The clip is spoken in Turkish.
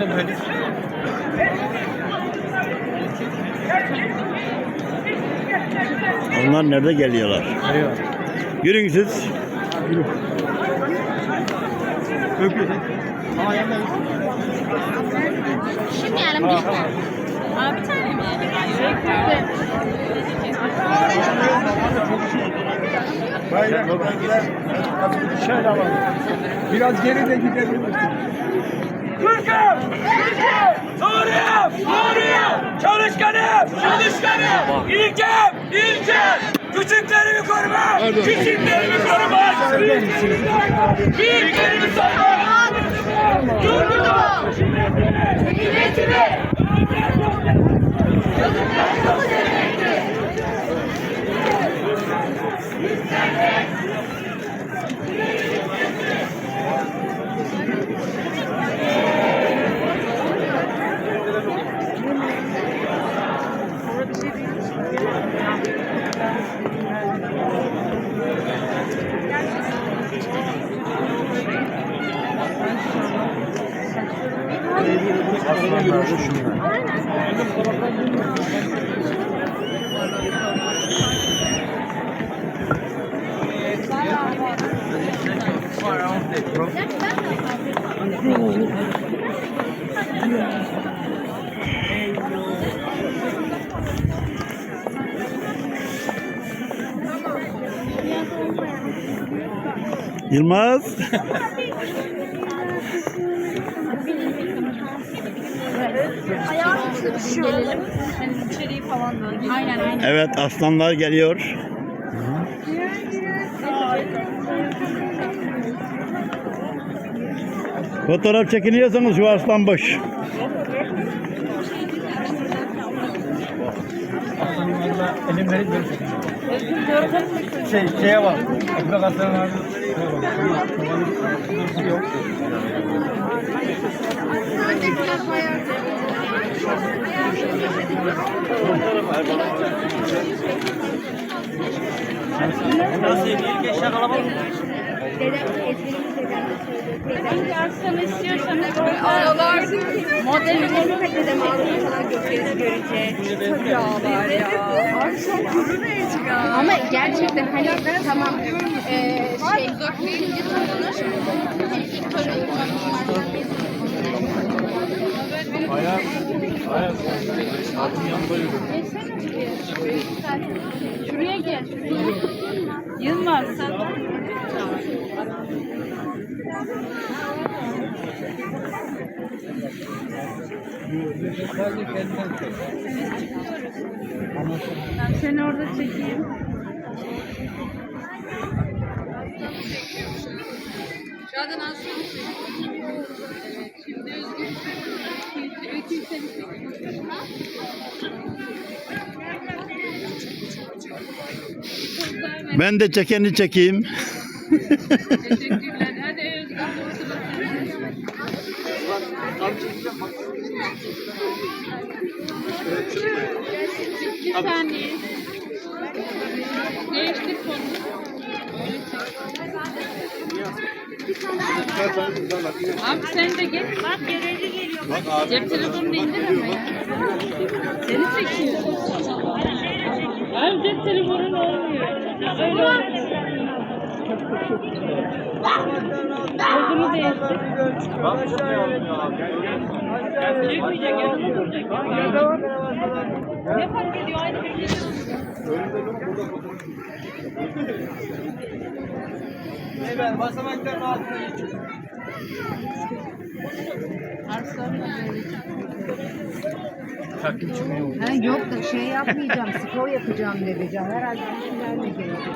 Böyle. Onlar nerede geliyorlar? Eyvah. Yürüyün siz. Öpüyor. Şimdi yani bir Aa, bir tane mi? Şöyle alalım. Biraz geri de gidebilirsin. Türk'üm! Türk'üm! Doğruyum! Doğruyum! Çalışkanım! Çalışkanım! İlkem! İlkem! Küçüklerimi koruma! Küçüklerimi koruma! Büyüklerimi savunma! Yurdumu! Milletimi! Yılmaz. Aynen aynen. Evet aslanlar geliyor. Fotoğraf çekiniyorsanız şu aslan boş. Elim verip böyle Şey, şeye bak. Ekmek aslanın abi. Nasıl ilk eşya kalabalık? Hangi akşam istiyorsanız aralar modeli Dedem ağzına kadar gökyüzü göreceğiz. Çok yağlar ya. Ne ya. ama gerçekten hani tamam eee şey birinci hani ilk. Abim yanında yürü. Şuraya gel. Yılmaz Ben seni orada çekeyim. Şuradan alsana. Şimdi özgür. Çekeyim. Ben de çekeni çekeyim. Teşekkürler. Hadi özgür. İki saniye. Değiştir konu. Abi sen de gel. Bak görevli geliyor. Cep telefonunu indir ama ya. Seni çekiyor. Abi cep telefonun olmuyor. Öyle olmuyor. Kodunu değiştir. Yanında duracak. Ne fark ediyor? Aynı bir şey. Evet, basamakların altına geçiyor. Takip çıkmıyor. Ha, yok da şey yapmayacağım, spor yapacağım dedi. Herhalde bir şeyler de gelecek.